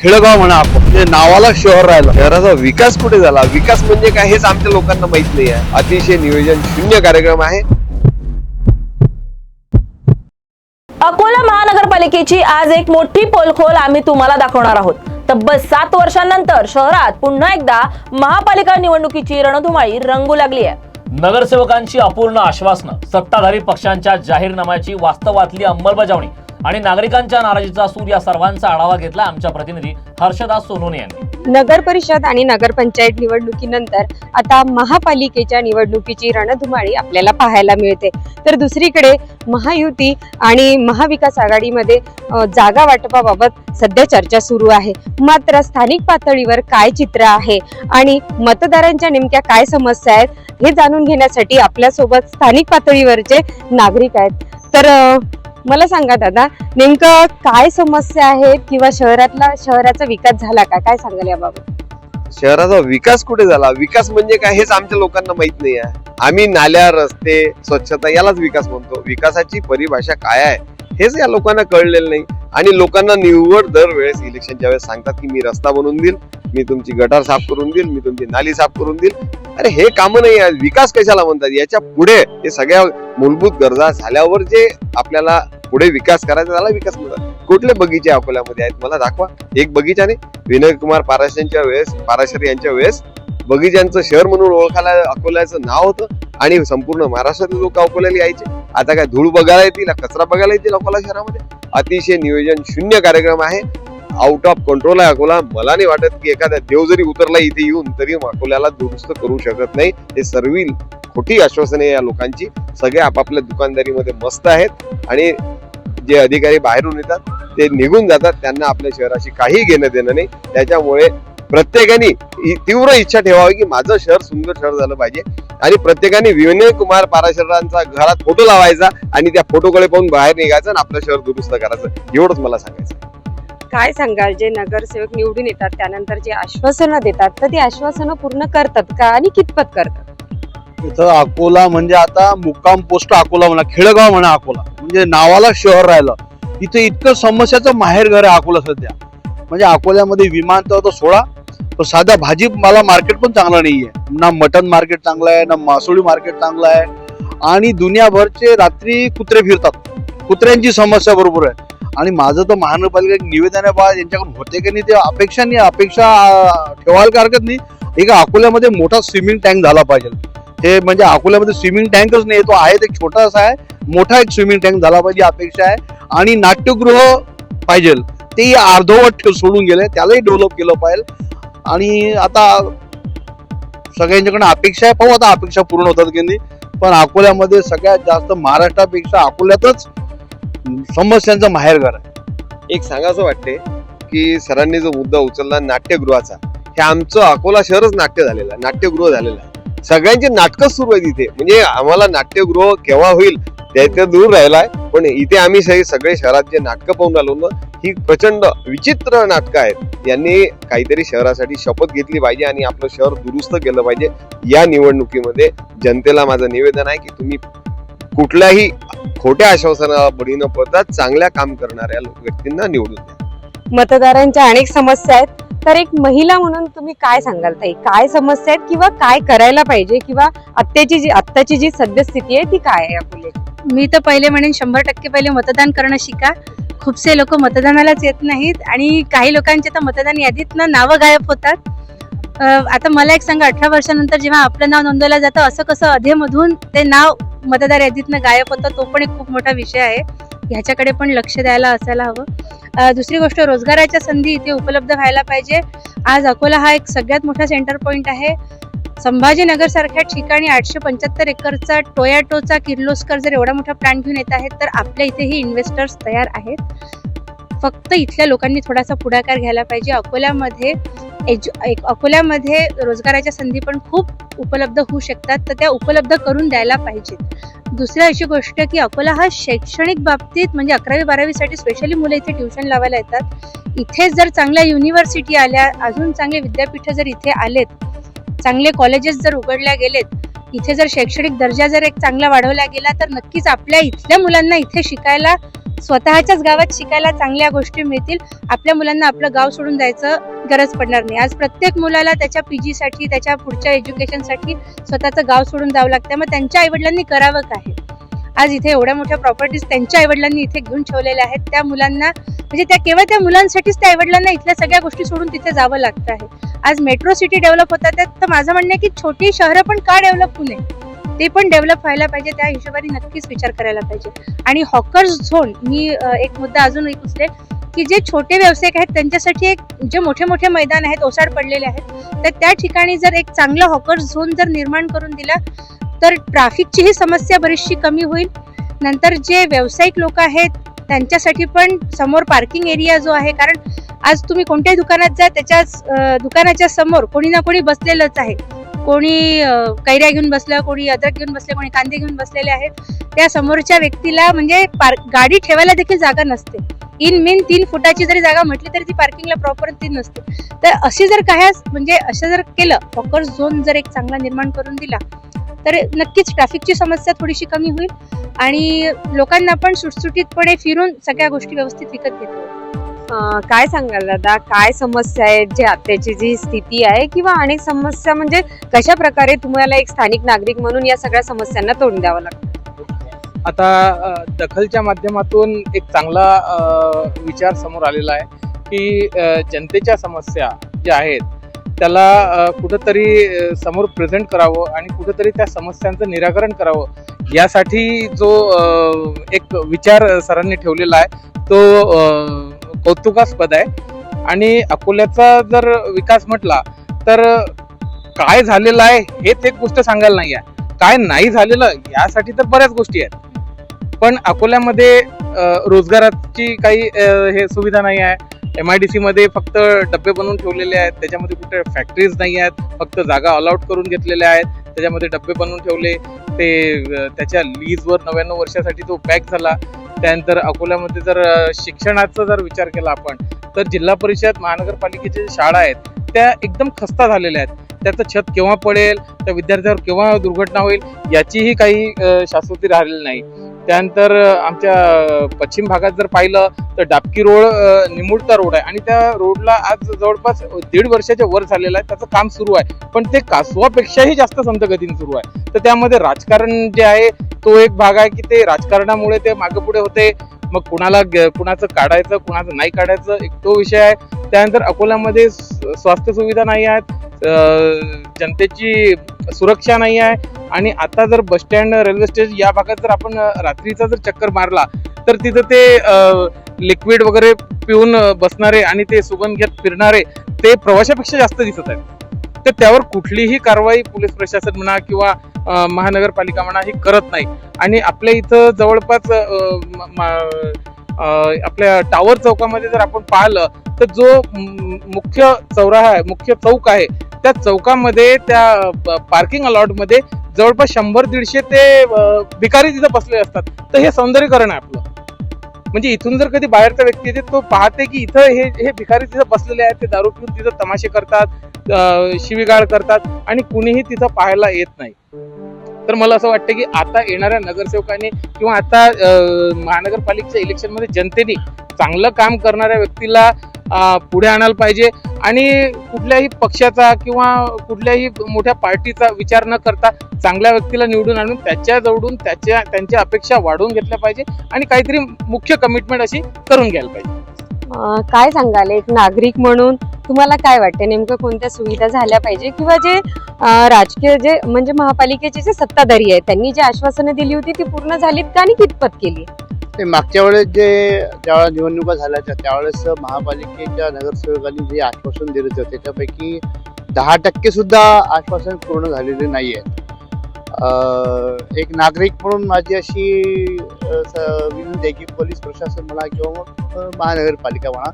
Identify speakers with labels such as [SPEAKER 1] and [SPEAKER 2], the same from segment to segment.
[SPEAKER 1] खेळगाव म्हणा आपण म्हणजे नावाला शहर राहिलं.
[SPEAKER 2] शहराचा विकास कुठे झाला? विकास म्हणजे काय हेच आमच्या लोकांना माहीत नाही आहे. अतिशय नियोजन शून्य कार्यक्रम आहे.
[SPEAKER 3] अकोला महानगरपालिकेची आज एक मोठी पोलखोल आम्ही तुम्हाला दाखवणार आहोत. तब्बल सात वर्षांनंतर शहरात पुन्हा एकदा महापालिका निवडणुकीची रणधुमाळी रंगू लागली आहे.
[SPEAKER 4] नगरसेवकांची अपूर्ण आश्वासनं सत्ताधारी पक्षांच्या जाहीरनाम्याची वास्तवातली अंमलबजावणी आणि नागरिकांच्या नाराजीचा सूर या सर्वांचा आढावा घेतला आमच्या प्रतिनिधी हर्षदास सोनोने यांनी.
[SPEAKER 5] नगर परिषद आणि नगरपंचायत निवडणुकीनंतर आता महापालिकेच्या निवडणुकीची रणधुमाळी आपल्याला पाहायला मिळते. तर दुसरीकडे महायुती आणि महाविकास आघाडीमध्ये जागा वाटपाबाबत सध्या चर्चा सुरू आहे. मात्र स्थानिक पातळीवर काय चित्र आहे आणि मतदारांच्या नेमक्या काय समस्या आहेत हे जाणून घेण्यासाठी आपल्यासोबत स्थानिक पातळीवरचे नागरिक आहेत. तर मला सांगा दादा नेमकं काय समस्या आहेत किंवा शहरातला शहराचा विकास झाला का? काय सांगाल याबाबत?
[SPEAKER 2] शहराचा विकास कुठे झाला? विकास म्हणजे काय हेच आमच्या लोकांना माहीत नाही आहे. आम्ही नाल्या रस्ते स्वच्छता यालाच विकास म्हणतो. विकासाची परिभाषा काय आहे? हेच या लोकांना कळलेलं नाही. आणि लोकांना निव्वळ दरवेळेस इलेक्शनच्या वेळेस सांगतात की मी रस्ता बनवून देईल मी तुमची गटार साफ करून देईल मी तुमची नाली साफ करून देईल. अरे हे कामं नाही आहे विकास कशाला म्हणतात? याच्यापुढे हे सगळ्या मूलभूत गरजा झाल्यावर जे आपल्याला पुढे विकास करायचा त्याला विकास म्हणतात. कुठले बगीचे अकोल्यामध्ये आहेत? मला दाखवा. एक बगीचा विनय कुमार पाराशरच्या वेळेस पाराशर यांच्या वेळेस बगीच्यांचं शहर म्हणून ओळखायला अकोल्याचं नाव होतं आणि संपूर्ण महाराष्ट्रातील लोक अकोल्याला यायचे. आता काय धूळ बघायला येतील कचरा बघायला येतील अकोला शहरामध्ये? अतिशय नियोजन शून्य कार्यक्रम आहे. आउट ऑफ कंट्रोल आहे अकोला. मला नाही वाटत की एखादा देव जरी उतरला इथे येऊन तरी अकोल्याला दुरुस्त करू शकत नाही. हे सर्व खोटी आश्वासने या लोकांची. सगळे आपापल्या दुकानदारीमध्ये मस्त आहेत. आणि जे अधिकारी बाहेरून येतात ते निघून जातात. त्यांना आपल्या शहराशी काही घेणं देणं नाही. त्याच्यामुळे प्रत्येकाने तीव्र इच्छा ठेवावी की माझं शहर सुंदर शहर झालं पाहिजे. आणि प्रत्येकाने विनय कुमार पाराशरांचा घरात फोटो लावायचा आणि त्या फोटोकडे पाहून बाहेर निघायचं आणि आपलं शहर दुरुस्त करायचं. एवढंच मला सांगायचं
[SPEAKER 5] काय सांगाल जे नगरसेवक निवडून येतात त्यानंतर जे आश्वासनं देतात तर ती आश्वासनं पूर्ण करतात का आणि कितपत करतात?
[SPEAKER 1] इथं अकोला म्हणजे आता मुक्काम पोस्ट अकोला म्हणा खेळगाव म्हणा अकोला म्हणजे नावाला शहर राहिलं. इथे इतकं समस्याचं माहेर घर आहे अकोला सध्या. म्हणजे अकोल्यामध्ये विमानतळ तर सोडा पण भाजी मला मार्केट पण चांगलं आहे ना मटन मार्केट चांगलं आहे ना मासोळी मार्केट चांगलं आहे. आणि दुनियाभरचे रात्री कुत्रे फिरतात. कुत्र्यांची समस्या बरोबर आहे. आणि माझं तर महानगरपालिका निवेदन आहे बा यांच्याकडून होते की नाही ते अपेक्षा नाही अपेक्षा ठेवायला का हरकत नाही. एका अकोल्यामध्ये मोठा स्विमिंग टँक झाला पाहिजे. हे म्हणजे अकोल्यामध्ये स्विमिंग टँकच नाही तो आहे एक छोटासा आहे. मोठा एक स्विमिंग टँक झाला पाहिजे अपेक्षा आहे. आणि नाट्यगृह पाहिजे. ते अर्धवट सोडून गेले त्यालाही डेव्हलप केलं पाहिजे. आणि आता सगळ्यांच्याकडनं अपेक्षा आहे. पाहू आता अपेक्षा पूर्ण होतात की नाही. पण अकोल्यामध्ये सगळ्यात जास्त महाराष्ट्रापेक्षा अकोल्यातच समस्यांचं माहेरघर आहे.
[SPEAKER 2] एक सांगायचं वाटते की सरांनी जो मुद्दा उचलला नाट्यगृहाचा हे आमचं अकोला शहरच नाट्य झालेलं आहे. नाट्यगृह झालेलं आहे. सगळ्यांची नाटकं सुरू आहेत इथे. म्हणजे आम्हाला नाट्यगृह केव्हा होईल त्याच्या दूर राहिलाय. पण इथे आम्ही सगळे सगळे शहरात जे नाटकं पाहून आलो ना ही प्रचंड विचित्र नाटकं आहेत. यांनी काहीतरी शहरासाठी शपथ घेतली पाहिजे आणि आपलं शहर दुरुस्त केलं पाहिजे. या निवडणुकीमध्ये जनतेला माझं निवेदन आहे की तुम्ही कुठल्याही खोट्या आश्वासनाला बळी न पडता चांगल्या काम करणाऱ्या व्यक्तींना निवडून द्या.
[SPEAKER 5] मतदारांच्या अनेक समस्या आहेत. तर एक महिला म्हणून तुम्ही काय सांगाल ताई? काय समस्या आहेत किंवा काय करायला पाहिजे किंवा आत्ताची जी आत्ताची जी सद्यस्थिती आहे ती काय आहे अकोल्याची
[SPEAKER 6] मी तर पहिले म्हणेन शंभर टक्के पहिले मतदान करणं शिका. खूपसे लोक मतदानालाच येत नाहीत आणि काही लोकांचे तर मतदान यादीतनं नावं गायब होतात. आता मला एक सांगा अठरा वर्षानंतर जेव्हा आपलं नाव नोंदवलं जातं असं कसं अधेमधून ते नाव मतदार यादीतनं गायब होतं तो पण एक खूप मोठा विषय आहे. ह्याच्याकडे पण लक्ष द्यायला असायला हवं. दुसरी गोष्ट रोजगाराच्या संधी इथे उपलब्ध व्हायला पाहिजे. आज अकोला हा एक सगळ्यात मोठा सेंटर पॉईंट आहे. संभाजीनगर सारख्या ठिकाणी आठशे पंच्याहत्तर एकरचा टोयॅटोचा किर्लोस्कर जर एवढा मोठा प्लॅन घेऊन येत आहेत तर आपल्या इथेही इन्व्हेस्टर्स तयार आहेत. फक्त इथल्या लोकांनी थोडासा पुढाकार घ्यायला पाहिजे. अकोल्यामध्ये एज्यु एक अकोल्यामध्ये रोजगाराच्या संधी पण खूप उपलब्ध होऊ शकतात तर त्या उपलब्ध करून द्यायला पाहिजेत. दुसरी अशी गोष्ट की अकोला हा शैक्षणिक बाबतीत म्हणजे अकरावी बारावीसाठी स्पेशली मुलं इथे ट्युशन लावायला येतात. इथेच जर चांगल्या युनिव्हर्सिटी आल्या अजून चांगले विद्यापीठ जर इथे आलेत चांगले कॉलेजेस जर उघडल्या गेलेत इथे जर शैक्षणिक दर्जा जर एक चांगला वाढवला गेला तर नक्कीच आपल्या इथल्या मुलांना इथे शिकायला स्वतःच्याच गावात शिकायला चांगल्या गोष्टी मिळतील. आपल्या मुलांना आपलं गाव सोडून जायचं गरज पडणार नाही. आज प्रत्येक मुलाला त्याच्या पी साठी त्याच्या पुढच्या एज्युकेशनसाठी स्वतःचं गाव सोडून जावं लागतं. मग त्यांच्या आईवडिलांनी करावं काय? आज इथे एवढ्या मोठ्या प्रॉपर्टीज त्यांच्या आईवडिलांनी इथे घेऊन ठेवलेल्या आहेत. त्या मुलांना म्हणजे त्या केवळ त्या मुलांसाठीच त्या आईवडिलांना इथल्या सगळ्या गोष्टी सोडून तिथे जावं लागतं आहे. आज मेट्रो सिटी डेव्हलप होतात आहेत, तर माझं म्हणणं आहे की छोटी शहरं पण का डेव्हलप होऊ नये? ते पण डेव्हलप व्हायला पाहिजे त्या हिशोबाने नक्कीच विचार करायला पाहिजे. आणि हॉकर्स झोन मी एक मुद्दा अजून एक की जे छोटे व्यावसायिक आहेत त्यांच्यासाठी एक जे मोठे मोठे मैदान आहेत ओसाड पडलेले आहेत तर त्या ठिकाणी जर एक चांगला हॉकर झोन जर निर्माण करून दिला तर ट्रॅफिकची ही समस्या बरीचशी कमी होईल. नंतर जे व्यावसायिक लोक आहेत त्यांच्यासाठी पण समोर पार्किंग एरिया जो आहे कारण आज तुम्ही कोणत्याही दुकानात जा त्याच्याच दुकानाच्या समोर कोणी ना कोणी बसलेलंच आहे. कोणी कैऱ्या घेऊन बसलं कोणी अद्रक घेऊन बसले कोणी कांदे घेऊन बसलेले आहेत त्या समोरच्या व्यक्तीला म्हणजे पार्क गाडी ठेवायला देखील जागा नसते. इन मेन तीन फुटाची जरी जागा म्हटली तरी ती पार्किंगला प्रॉपर ती नसते. तर अशी जर काय म्हणजे असं जर केलं फॉकर झोन जर एक चांगला निर्माण करून दिला तर नक्कीच ट्रॅफिकची समस्या थोडीशी कमी होईल आणि लोकांना पण सुटसुटीतपणे फिरून सगळ्या गोष्टी व्यवस्थित विकत घेता
[SPEAKER 5] काय सांगाल दादा? काय समस्या आहेत? जे आत्ताची जी स्थिती आहे किंवा अनेक समस्या म्हणजे कशा प्रकारे तुम्हाला एक स्थानिक नागरिक म्हणून या सगळ्या समस्यांना तोंड द्यावं लागतं?
[SPEAKER 7] आता दखलच्या माध्यमातून एक चांगला विचार समोर आलेला आहे की जनतेच्या समस्या ज्या आहेत त्याला कुठंतरी समोर प्रेझेंट करावं आणि कुठंतरी त्या समस्यांचं निराकरण करावं. यासाठी जो एक विचार सरांनी ठेवलेला आहे तो कौतुकास्पद आहे. आणि अकोल्याचा जर विकास म्हटला तर काय झालेलं आहे हेच एक गोष्ट सांगायला नाही आहे. काय नाही झालेलं यासाठी तर बऱ्याच गोष्टी आहेत. पण अकोल्यामध्ये रोजगाराची काही हे सुविधा नाही आहे. एम आय डी सी मध्ये फक्त डबे बनवून ठेवलेले आहेत. त्याच्यामध्ये कुठे फॅक्टरीज नाही आहेत. फक्त जागा अलॉट करून घेतलेल्या आहेत. त्याच्यामध्ये डबे बनवून ठेवले. ते त्याच्या लीजवर नव्याण्णव वर्षासाठी तो पॅक झाला. त्यानंतर अकोल्यामध्ये जर शिक्षणाचा जर विचार केला आपण तर जिल्हा परिषद महानगरपालिकेच्या ज्या शाळा आहेत त्या एकदम खस्ता झालेल्या आहेत. त्याचं छत केव्हा पडेल त्या विद्यार्थ्यावर केव्हा दुर्घटना होईल याचीही काही शाश्वती राहिलेली नाही. त्यानंतर आमच्या पश्चिम भागात जर पाहिलं तर डाबकी रोड निमुळता रोड आहे. आणि त्या रोडला आज जवळपास दीड वर्षाच्या वर झालेलं आहे. त्याचं काम सुरू आहे. पण ते कासवापेक्षाही जास्त संत गतीने सुरू आहे. तर त्यामध्ये राजकारण जे आहे तो एक भाग आहे की ते राजकारणामुळे ते मागे पुढे होते. मग कुणाला ग- कुणाचं काढायचं कुणाचं नाही काढायचं एक तो विषय आहे. त्यानंतर अकोल्यामध्ये स्वास्थ्य सुविधा नाही आहेत जनतेची सुरक्षा नाही आहे. आणि आता जर बस स्टँड रेल्वे स्टेशन या भागात जर आपण रात्रीचा जर चक्कर मारला तर तिथं ते लिक्विड वगैरे पिऊन बसणारे आणि ते सुगंध घेत फिरणारे ते प्रवाशापेक्षा जास्त दिसत आहेत. तर त्यावर कुठलीही कारवाई पोलीस प्रशासन म्हणा किंवा महानगरपालिका म्हणा ही करत नाही. आणि आपल्या इथं जवळपास आपल्या टावर चौकामध्ये जर आपण पाहिलं तर जो मुख्य चौराहा आहे मुख्य चौक आहे त्या चौकामध्ये त्या पार्किंग अलॉटमध्ये जवळपास शंभर दीडशे ते भिकारी तिथं बसले असतात. तर हे सौंदर्यकरण आहे आपलं. म्हणजे इथून जर कधी बाहेरचा व्यक्ती येते तो पाहते की इथं हे हे भिकारी तिथं बसलेले आहेत ते दारू पिऊन तिथं तमाशे करतात अ, शिवीगाळ करतात आणि कुणीही तिथं पाहायला येत नाही. तर मला असं वाटतं की आता येणाऱ्या नगरसेवकांनी किंवा आता महानगरपालिकेच्या इलेक्शनमध्ये जनतेने चांगलं काम करणाऱ्या व्यक्तीला पुढे आणायला पाहिजे. आणि कुठल्याही पक्षाचा किंवा कुठल्याही मोठ्या पार्टीचा विचार न करता चांगल्या व्यक्तीला निवडून आणून त्याच्या जवळून त्याच्या त्यांच्या अपेक्षा वाढवून घेतल्या पाहिजे. आणि काहीतरी मुख्य कमिटमेंट अशी करून घ्यायला पाहिजे.
[SPEAKER 5] काय सांगाल? एक नागरिक म्हणून तुम्हाला काय वाटते नेमकं कोणत्या सुविधा झाल्या पाहिजे? किंवा जे राजकीय जे म्हणजे महापालिकेचे जे सत्ताधारी आहेत त्यांनी जी आश्वासनं दिली होती ती पूर्ण झालीत का आणि कितपत केली?
[SPEAKER 8] ते मागच्या वेळेस जे ज्यावेळेस निवडणुका झाल्या त्या त्यावेळेस महापालिकेच्या नगरसेवकांनी जे आश्वासन दिलं होतं त्याच्यापैकी दहा टक्के सुद्धा आश्वासन पूर्ण झालेले नाही आहे एक नागरिक म्हणून माझी अशी विनंती आहे की पोलीस प्रशासन म्हणा किंवा मग महानगरपालिका म्हणा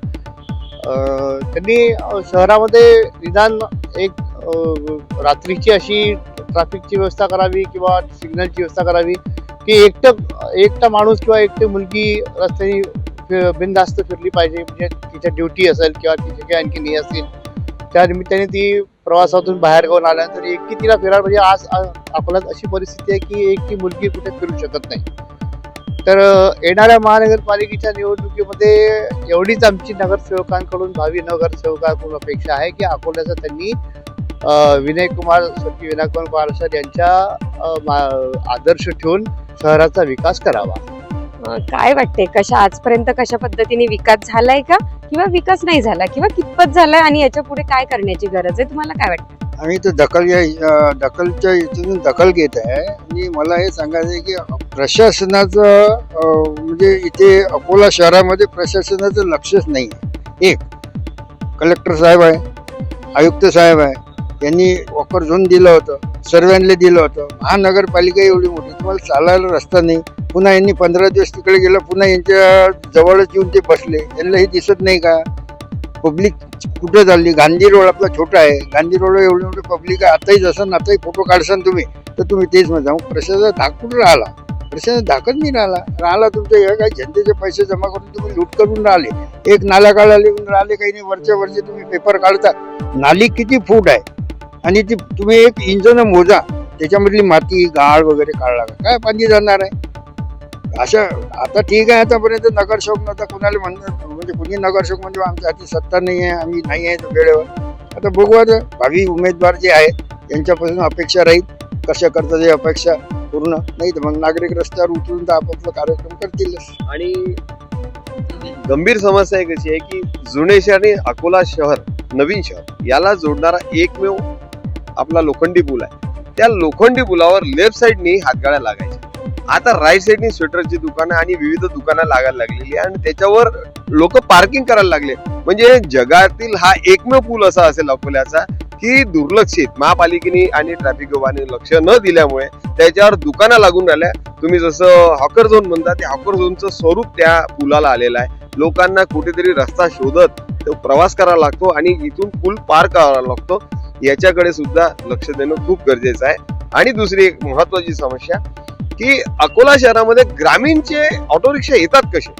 [SPEAKER 8] त्यांनी शहरामध्ये निदान एक रात्रीची अशी ट्रॅफिकची व्यवस्था करावी किंवा सिग्नलची व्यवस्था करावी की एकटं एकटा माणूस किंवा एकटी मुलगी रस्त्याने बिनधास्त फिरली पाहिजे म्हणजे तिच्या ड्युटी असेल किंवा तिचे काही आणखी नाही असेल त्या निमित्ताने ती प्रवासातून बाहेर गावून आल्यानंतर एकटी तिला फिरायला म्हणजे आज आ- अकोल्यात अशी परिस्थिती आहे की एकटी मुलगी कुठे फिरू शकत नाही. तर येणाऱ्या महानगरपालिकेच्या निवडणुकीमध्ये एवढीच आमची नगरसेवकांकडून भावी नगरसेवकांकडून अपेक्षा आहे की अकोल्याचा त्यांनी विनय कुमार स्वर्गीय विनय कुमार पारसर यांच्या आदर्श ठेवून शहराचा विकास करावा.
[SPEAKER 5] काय वाटते कशा आजपर्यंत कशा पद्धतीने विकास झालाय का? किंवा विकास नाही झाला किंवा कितपत झालाय आणि याच्यापुढे काय करण्याची गरज आहे? तुम्हाला काय वाटतं?
[SPEAKER 9] आम्ही तर दखल दखलच्या इथून दखल घेत आहे. आणि मला हे सांगायचं आहे की प्रशासनाचं म्हणजे इथे अकोला शहरामध्ये प्रशासनाचं लक्षच नाही आहे. एक कलेक्टर साहेब आहे आयुक्त साहेब आहे यांनी वॉकर झोन दिलं होतं सर्वांना दिलं होतं. महानगरपालिका एवढी मोठी तुम्हाला चालायला रस्ता नाही. पुन्हा यांनी पंधरा दिवस तिकडे गेलं पुन्हा यांच्या जवळच येऊन ते बसले. यांना हे दिसत नाही का? पब्लिक कुठं चालली? गांधी रोड आपला छोटा आहे. गांधी रोड एवढी मोठी पब्लिक आहे. आताही जसं आताही फोटो काढसान तुम्ही तर तुम्ही तेच म्हणता. मग प्रशासन धाक कुठं राहिला? प्रशासन धाकत नाही राहिला. राहिला तुमच्या हे काय जनतेचे पैसे जमा करून तुम्ही लूट करून राहिले. एक नाला काढायला राहिले काही नाही. वरच्या वरचे तुम्ही पेपर काढता. नाली किती फूट आहे? आणि ती तुम्ही एक इंजन मोजा त्याच्यामधली माती गाळ वगैरे काढला काय पाणी जाणार आहे? अशा आता ठीक आहे आतापर्यंत नगरसेवक नव्हता कुणाला म्हणतात म्हणजे कुणी नगरसेवक म्हणजे आमच्या हाती सत्ता नाही आहे आम्ही नाही आहे वेळेवर. आता बघू आता भावी उमेदवार जे आहेत यांच्यापासून अपेक्षा राहील. कशा करतात हे अपेक्षा पूर्ण. नाही तर मग नागरिक रस्त्यावर उतरून तर आपापला कार्यक्रम करतीलच.
[SPEAKER 2] आणि गंभीर समस्या एक अशी आहे की जुने शहर आणि अकोला शहर नवीन शहर याला जोडणारा एकमेव आपला लोखंडी पूल आहे. त्या लोखंडी पुलावर लेफ्ट साईडनी हातगाड्या लागायच्या. आता राईट साईडनी स्वेटरची दुकानं आणि विविध दुकानं लागायला लागलेली आहे आणि त्याच्यावर लोक पार्किंग करायला लागले. म्हणजे जगातील हा एकमेव पूल असा असेल अकोल्याचा की दुर्लक्षित महापालिकेने आणि ट्रॅफिक विभागाने लक्ष न दिल्यामुळे त्याच्यावर दुकानं लागून राहिल्या. तुम्ही जसं हॉकर झोन म्हणता त्या हॉकर झोनचं स्वरूप त्या पुलाला आलेलं आहे. लोकांना कुठेतरी रस्ता शोधत तो प्रवास करावा लागतो आणि इथून पूल पार करावा लागतो. याच्याकडे सुद्धा लक्ष देणं खूप गरजेचं आहे. आणि दुसरी एक महत्वाची समस्या की अकोला शहरामध्ये ग्रामीणचे ऑटो रिक्षा येतात कसे?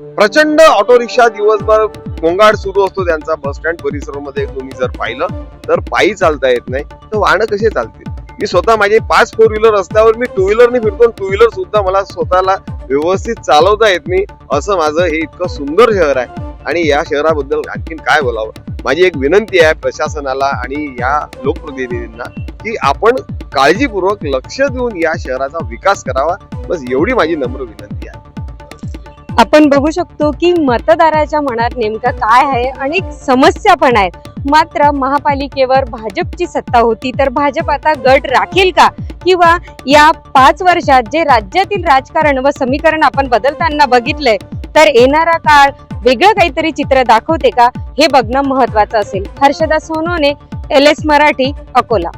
[SPEAKER 2] प्रचंड ऑटो रिक्षा दिवसभर गोंगाट सुरू असतो त्यांचा बस स्टँड परिसरामध्ये. तुम्ही जर पाहिलं तर पायी चालता येत नाही तर वाहनं कसे चालतील? मी स्वतः माझे पाच फोर व्हीलर रस्त्यावर मी टू व्हीलरने फिरतो टू व्हीलर सुद्धा मला स्वतःला व्यवस्थित चालवता येत नाही असं माझं हे इतकं सुंदर शहर आहे. आणि या शहराबद्दल आणखीन काय बोलावं? माझी एक विनंती आहे प्रशासनाला आणि या लोकप्रतिनिधींना की आपण काळजीपूर्वक लक्ष देऊन या शहराचा विकास करावा. बस एवढी माझी नम्र विनंती आहे.
[SPEAKER 5] आपण बघू शकतो की मतदाराच्या मनात नेमकं काय आहे अनेक समस्या पण आहेत मात्र महापालिकेवर भाजपची सत्ता होती तर भाजप आता गट राखेल का? किंवा या पाच वर्षात जे राज्यातील राजकारण व समीकरण आपण बदलताना बघितलंय तर येणारा काळ वेगळं काहीतरी चित्र दाखवते का? हे बघणं महत्वाचं असेल. Harshada Sonone L S Marathi Akola.